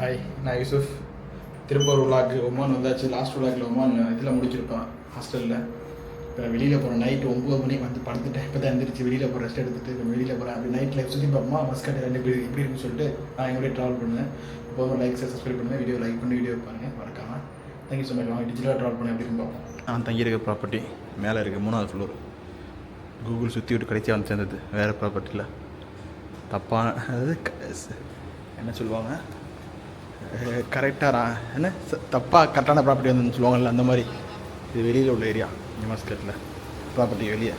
Hi நான் Yusuf. Tiruppur vlog Oman வந்தாச்சு. Last விளாக்ல ஒமான் இதில் முடிச்சிருக்கோம் ஹாஸ்டலில் இப்போ வெளியில் போகிறேன் நைட் ஒம்பது மணிக்கு வந்து படுத்துட்டேன். இப்போ தான் எழுந்திரிச்சு வெளியில் போகிற ரெஸ்ட் எடுத்துட்டு இப்போ வெளியில் போகிறேன் அப்படி நைட் லைஃப் சுற்றி பார்ப்போமா மஸ்கட் ரெண்டு பேர் எப்படி இருக்குன்னு சொல்லிட்டு நான் எங்களுடைய ட்ராவல் பண்ணேன் எப்போதும் லைக் சப்ஸ்கிரைப் பண்ணுங்கள் வீடியோ லைக் பண்ணி வீடியோ பாருங்கள் மறக்காமல் தேங்க்யூ ஸோ மச் வாங்க டிஜிட்டலாக ட்ராவல் பண்ணி எப்படி பார்ப்போம் நான் தங்கியிருக்க ப்ராப்பர்ட்டி மேலே இருக்குது மூணாவது ஃப்ளோர் கூகுள் சுற்றி விட்டு கடைசியாக வந்து சேர்ந்தது. வேறு ப்ராப்பர்ட்டியில் தப்பான அதாவது க- என்ன சொல்லுவாங்க? கரெக்டாக என்ன? ச- தப்பாக கரெக்டான ப்ராப்பர்ட்டி வந்து சொல்லுவாங்கல்ல அந்த மாதிரி. இது வெளியில் உள்ள ஏரியா நிமாஸ்கட்டில் ப்ராப்பர்ட்டி வெளியே.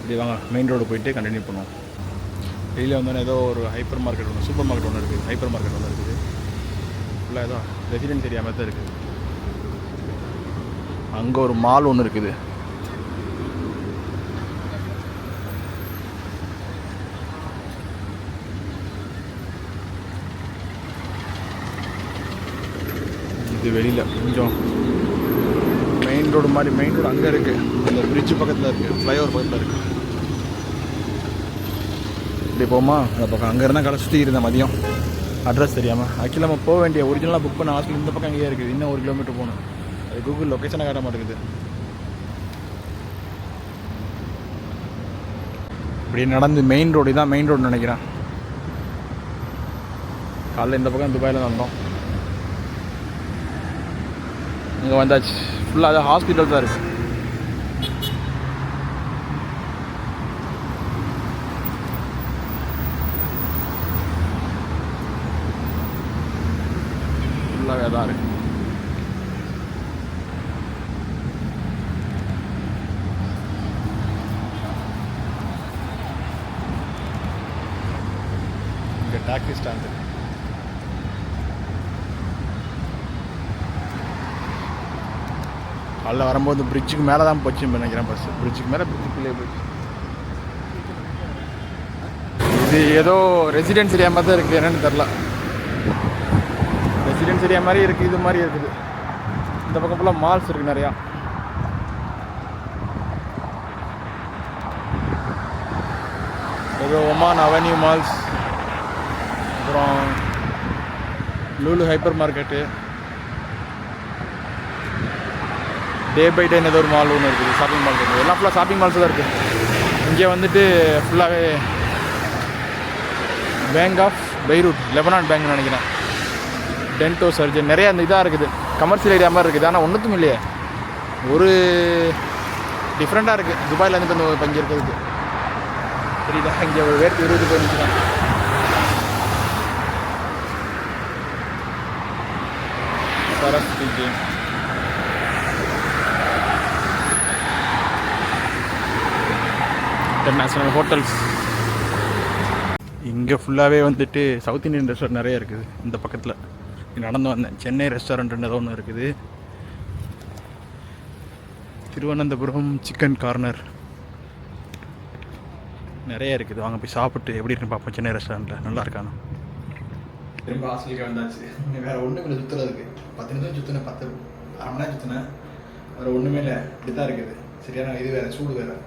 இப்படி வாங்க மெயின் ரோடு போயிட்டு கண்டினியூ பண்ணுவோம். வெளியில் வந்தோன்னே ஏதோ ஒரு ஹைப்பர் மார்க்கெட் ஒன்று சூப்பர் மார்க்கெட் ஒன்று இருக்குது. ஹைப்பர் மார்க்கெட் ஒன்று இருக்குது. ஃபுல்லாக ஏதோ ரெசிடென்ஸ் ஏரியா மாதிரி தான் இருக்குது. அங்கே ஒரு மால் ஒன்று இருக்குது. இது வெளியில் கொஞ்சம் மெயின் ரோடு மாதிரி மெயின் ரோடு அங்கே இருக்குது அந்த பிரிட்ஜு பக்கத்தில் இருக்குது ஃப்ளைஓவர் பக்கத்தில் இருக்குது இப்படி போமா? அந்த பக்கம் அங்கே இருந்தால் கடை சுற்றி இருந்தேன் மதியம். அட்ரஸ் தெரியாமல் ஆக்சுவலி நம்ம போக வேண்டிய ஒரிஜினலாக புக் பண்ண ஹாஸ்டல் இந்த பக்கம் அங்கேயே இருக்குது. இன்னும் ஒரு கிலோமீட்டர் போகணும். அது கூகுள் லொக்கேஷனை காட்ட மாட்டேங்குது. இப்படி நடந்து மெயின் ரோடு தான் மெயின் ரோடு நினைக்கிறேன். காலைல இந்த பக்கம் துபாயில் வந்தோம். இங்கே வந்தாச்சு. ஃபுல்லாக அது ஹாஸ்பிட்டல் தான் இருக்குது ஃபுல்லாகவே தான் இருக்குது இங்கே டாக்ஸி ஸ்டாண்டு அதில் வரும்போது பிரிட்ஜுக்கு மேலே தான் போச்சுன்னு நினைக்கிறேன் பஸ் பிரிட்ஜுக்கு மேலே பிரிட்ஜுக்குள்ளே போச்சு. இது ஏதோ ரெசிடென்ஸ் ஏரியா மாதிரி தான் இருக்குது என்னன்னு தெரில ரெசிடென்ஸ் ஏரியா மாதிரி இருக்குது இது மாதிரி இருக்குது. இந்த பக்கம் ஃபுல்லாக மால்ஸ் இருக்குது நிறையா. ஏதோ ஒமான் அவென்யூ மால்ஸ் அப்புறம் Lulu hypermarket day by டேன்னு ஏதோ ஒரு மால் ஒன்று இருக்குது ஷாப்பிங் மால் இருக்குது. எல்லாம் ஃபுல்லாக ஷாப்பிங் மால்ஸ் தான் இருக்குது இங்கே வந்துட்டு ஃபுல்லாகவே பேங்க் ஆஃப் பைரூட் லெபனான் பேங்க்னு நினைக்கிறேன். டென்டோ சர்ஜன் நிறைய அந்த இதாக இருக்குது. கமர்ஷியல் ஏரியா மாதிரி இருக்குது. ஆனால் ஒன்றுத்தும் இல்லையே. ஒரு டிஃப்ரெண்ட்டாக இருக்குது துபாயில் இருந்து வந்து இப்போ இங்கே இருக்கிறதுக்கு இங்கே ஒரு வேர்த்து இருபது போய் நிற்கிறான் இன்டர்நேஷ்னல் ஹோட்டல்ஸ் இங்கே ஃபுல்லாகவே வந்துட்டு சவுத் இந்தியன் ரெஸ்டாரண்ட் நிறைய இருக்குது. இந்த பக்கத்தில். நடந்து வந்தேன் சென்னை ரெஸ்டாரண்ட் ஏதோ ஒன்று இருக்குது. திருவனந்தபுரம் சிக்கன் கார்னர் நிறைய இருக்குது. வாங்க போய் சாப்பிட்டு எப்படி இருக்குன்னு பார்ப்போம். சென்னை ரெஸ்டாரண்ட்டில் நல்லா இருக்கானு. திரும்ப ஹாஸ்டலுக்கு வந்தாச்சு. வேறு ஒன்றும் இல்லை. சுற்றுறதுக்கு பத்து நிமிஷம் சுற்றினேன் பத்து அரை மணி நேரம் சுற்றினேன் வேறு ஒன்றுமே இல்லை. இப்படி தான் இருக்குது. சரியான இது வேறு சூடு வேறு.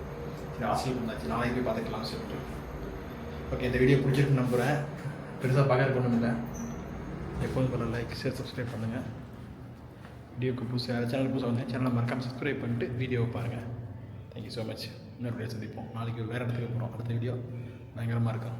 சரி ஹாஸ்டலுக்கு வந்தாச்சு நாளைக்கு போய் பார்த்துக்கலாம் சொல்லிட்டு. ஓகே இந்த வீடியோ பிடிச்சிருக்கு நம்புகிறேன் பெருசாக பார்க்கறதுக்கு ஒன்றும் இல்லை. எப்போதும் போல லைக் ஷேர் சப்ஸ்கிரைப் பண்ணுங்கள் வீடியோக்கு புதுசாக சேனல் புதுசாக வந்து சேனலை மறக்காமல் சப்ஸ்கிரைப் பண்ணிட்டு வீடியோவை பாருங்கள் தேங்க்யூ ஸோ மச் இன்னொரு வீடியோ சந்திப்போம். நாளைக்கு வேறு இடத்துக்கு போகிறோம் அடுத்த வீடியோ பயங்கரமாக இருக்கும்.